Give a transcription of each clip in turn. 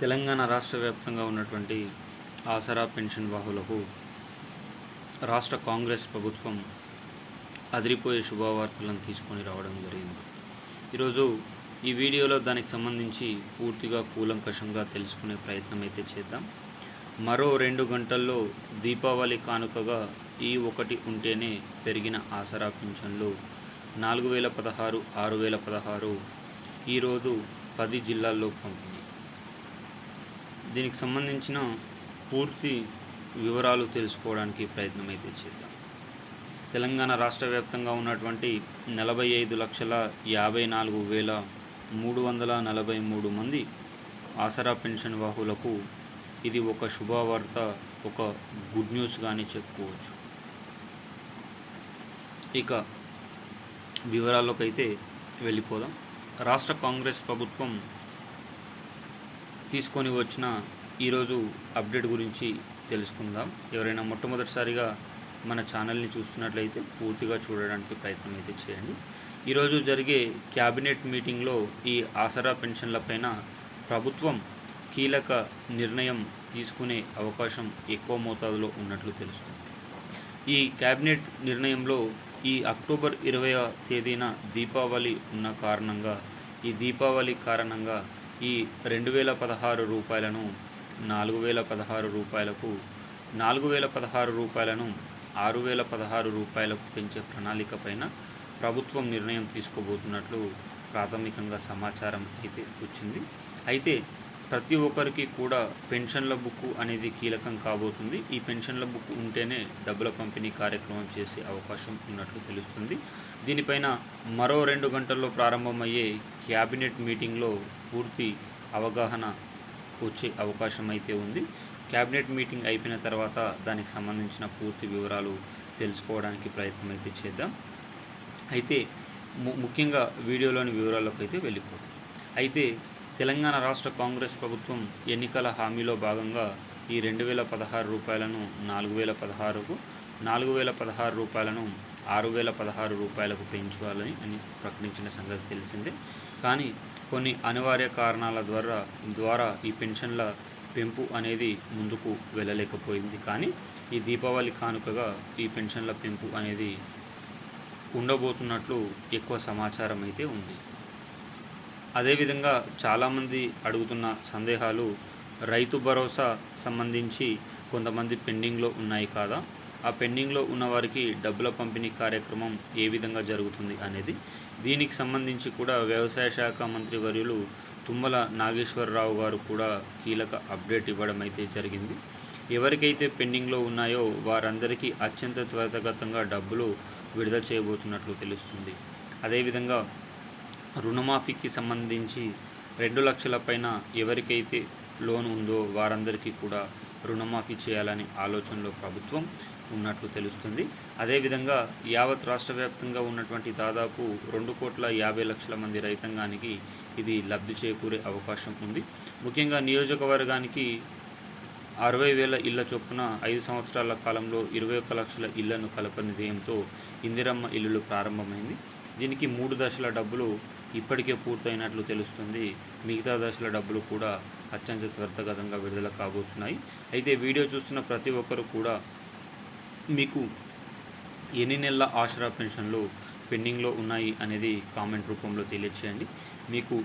తెలంగాణ రాష్ట్ర వ్యాప్తంగా ఉన్నటువంటి ఆసరా పెన్షన్ వాహులకు రాష్ట్ర కాంగ్రెస్ ప్రభుత్వం అదిరిపోయే శుభవార్తలను తీసుకొని రావడం జరిగింది. ఈరోజు ఈ వీడియోలో దానికి సంబంధించి పూర్తిగా కూలంకషంగా తెలుసుకునే ప్రయత్నం అయితే చేద్దాం. మరో రెండు గంటల్లో దీపావళి కానుకగా ఈ ఒకటి ఉంటేనే పెరిగిన ఆసరా పెన్షన్లు నాలుగు వేల పదహారు ఆరు వేల పదహారు ఈరోజు పది జిల్లాల్లో పంపిణీ దీనికి సంబంధించిన పూర్తి వివరాలు తెలుసుకోవడానికి ప్రయత్నం అయితే చేద్దాం. తెలంగాణ రాష్ట్ర వ్యాప్తంగా ఉన్నటువంటి నలభై ఐదు లక్షల యాభై నాలుగు వేల మూడు వందల నలభై మూడు మంది ఆసరా పెన్షన్ వాహులకు ఇది ఒక శుభవార్త ఒక గుడ్ న్యూస్ కానీ చెప్పుకోవచ్చు. ఇక వివరాల్లోకి అయితే వెళ్ళిపోదాం. రాష్ట్ర కాంగ్రెస్ ప్రభుత్వం తీసుకొని వచ్చిన ఈరోజు అప్డేట్ గురించి తెలుసుకుందాం. ఎవరైనా మొట్టమొదటిసారిగా మన ఛానల్ని చూస్తున్నట్లయితే పూర్తిగా చూడడానికి ప్రయత్నం అయితే చేయండి. ఈరోజు జరిగే క్యాబినెట్ మీటింగ్లో ఈ ఆసరా పెన్షన్లపైన ప్రభుత్వం కీలక నిర్ణయం తీసుకునే అవకాశం ఎక్కువ మోతాదులో ఉన్నట్లు తెలుస్తుంది. ఈ క్యాబినెట్ నిర్ణయంలో ఈ అక్టోబర్ ఇరవై తేదీన దీపావళి ఉన్న కారణంగా ఈ దీపావళి కారణంగా ఈ రెండు వేల పదహారు రూపాయలను నాలుగు వేల పదహారు రూపాయలకు నాలుగు వేల పదహారు రూపాయలను ఆరు వేల పదహారు రూపాయలకు పెంచే ప్రణాళిక పైన ప్రభుత్వం నిర్ణయం తీసుకోబోతున్నట్లు ప్రాథమికంగా సమాచారం అయితే వచ్చింది. అయితే ప్రతి ఒక్కరికి కూడా పెన్షన్ల బుక్ అనేది కీలకం కాబోతుంది. ఈ పెన్షన్ల బుక్ ఉంటేనే డబ్బుల పంపిణీ కార్యక్రమం చేసే అవకాశం ఉన్నట్లు తెలుస్తుంది. దీనిపైన మరో రెండు గంటల్లో ప్రారంభమయ్యే క్యాబినెట్ మీటింగ్లో పూర్తి అవగాహన వచ్చే అవకాశం అయితే ఉంది. క్యాబినెట్ మీటింగ్ అయిపోయిన తర్వాత దానికి సంబంధించిన పూర్తి వివరాలు తెలుసుకోవడానికి ప్రయత్నం అయితే చేద్దాం. అయితే ము ముఖ్యంగా వీడియోలోని వివరాల్లోకి అయితే వెళ్ళిపోతాం అయితే తెలంగాణ రాష్ట్ర కాంగ్రెస్ ప్రభుత్వం ఎన్నికల హామీలో భాగంగా ఈ రెండు వేల పదహారు రూపాయలను నాలుగు వేల పదహారుకు నాలుగు వేల పదహారు రూపాయలను ఆరు వేల పదహారు రూపాయలకు పెంచాలని అని ప్రకటించిన సంగతి తెలిసిందే. కానీ కొన్ని అనివార్య కారణాల ద్వారా ద్వారా ఈ పెన్షన్ల పెంపు అనేది ముందుకు వెళ్ళలేకపోయింది. కానీ ఈ దీపావళి కానుకగా ఈ పెన్షన్ల పెంపు అనేది ఉండబోతున్నట్లు ఎక్కువ సమాచారం అయితే ఉంది. అదేవిధంగా చాలామంది అడుగుతున్న సందేహాలు రైతు భరోసా సంబంధించి కొంతమంది పెండింగ్లో ఉన్నాయి కాదా? ఆ పెండింగ్లో ఉన్న వారికి డబ్బుల పంపిణీ కార్యక్రమం ఏ విధంగా జరుగుతుంది అనేది. దీనికి సంబంధించి కూడా వ్యవసాయ శాఖ మంత్రి వర్యులు తుమ్మల నాగేశ్వరరావు గారు కూడా కీలక అప్డేట్ ఇవ్వడం అయితే జరిగింది. ఎవరికైతే పెండింగ్లో ఉన్నాయో వారందరికీ అత్యంత త్వరితగతంగా డబ్బులు విడుదల చేయబోతున్నట్లు తెలుస్తుంది. అదేవిధంగా రుణమాఫీకి సంబంధించి రెండు లక్షల పైన ఎవరికైతే లోన్ ఉందో వారందరికీ కూడా రుణమాఫీ చేయాలని ఆలోచనలో ప్రభుత్వం ఉన్నట్లు తెలుస్తుంది. అదేవిధంగా యావత్ రాష్ట్ర వ్యాప్తంగా ఉన్నటువంటి దాదాపు రెండు కోట్ల యాభై లక్షల మంది రైతాంగానికి ఇది లబ్ధి చేకూరే అవకాశం ఉంది. ముఖ్యంగా నియోజకవర్గానికి అరవై వేల ఇళ్ళ చొప్పున ఐదు సంవత్సరాల కాలంలో ఇరవై ఒక్క లక్షల ఇళ్ళను కలపని ధ్యేయంతో ఇందిరమ్మ ఇల్లులు ప్రారంభమైంది. దీనికి మూడు దశల డబ్బులు ఇప్పటికే పూర్తయినట్లు తెలుస్తుంది. మిగతా దశల డబ్బులు కూడా అత్యంత త్వరితగతంగా విడుదల కాబోతున్నాయి. అయితే వీడియో చూస్తున్న ప్రతి ఒక్కరు కూడా మీకు ఎన్ని నెలల ఆసరా పెన్షన్లు పెండింగ్లో ఉన్నాయి అనేది కామెంట్ రూపంలో తెలియచేయండి. మీకు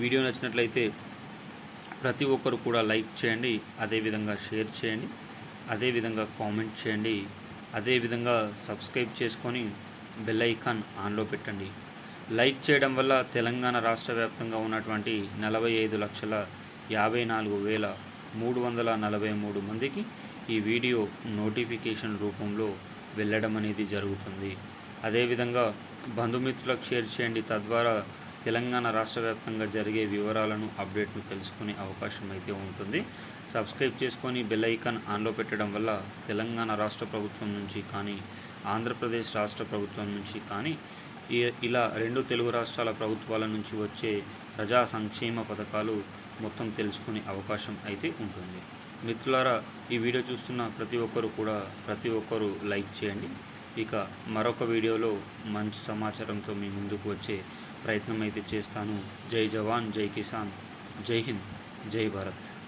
వీడియో నచ్చినట్లయితే ప్రతి ఒక్కరు కూడా లైక్ చేయండి అదేవిధంగా షేర్ చేయండి అదేవిధంగా కామెంట్ చేయండి అదేవిధంగా సబ్స్క్రైబ్ చేసుకొని బెల్ ఐకాన్ ఆన్లో పెట్టండి. లైక్ చేయడం వల్ల తెలంగాణ రాష్ట్ర వ్యాప్తంగా ఉన్నటువంటి నలభై ఐదు లక్షల యాభై నాలుగు వేల మూడు వందల నలభై మూడు మందికి ఈ వీడియో నోటిఫికేషన్ రూపంలో వెళ్ళడం అనేది జరుగుతుంది. అదేవిధంగా బంధుమిత్రులకు షేర్ చేయండి. తద్వారా తెలంగాణ రాష్ట్ర వ్యాప్తంగా జరిగే వివరాలను అప్డేట్ను తెలుసుకునే అవకాశం అయితే ఉంటుంది. సబ్స్క్రైబ్ చేసుకొని బెల్ ఐకాన్ ఆన్లో పెట్టడం వల్ల తెలంగాణ రాష్ట్ర ప్రభుత్వం నుంచి కానీ ఆంధ్రప్రదేశ్ రాష్ట్ర ప్రభుత్వం నుంచి కానీ ఇలా రెండు తెలుగు రాష్ట్రాల ప్రభుత్వాల నుంచి వచ్చే ప్రజా సంక్షేమ పథకాలు మొత్తం తెలుసుకునే అవకాశం అయితే ఉంటుంది. మిత్రులారా ఈ వీడియో చూస్తున్న ప్రతి ఒక్కరు కూడా ప్రతి ఒక్కరు లైక్ చేయండి. ఇక మరొక వీడియోలో మంచి సమాచారంతో మీ ముందుకు వచ్చే ప్రయత్నం అయితే చేస్తాను. జై జవాన్ జై కిసాన్ జై హింద్ జై భారత్.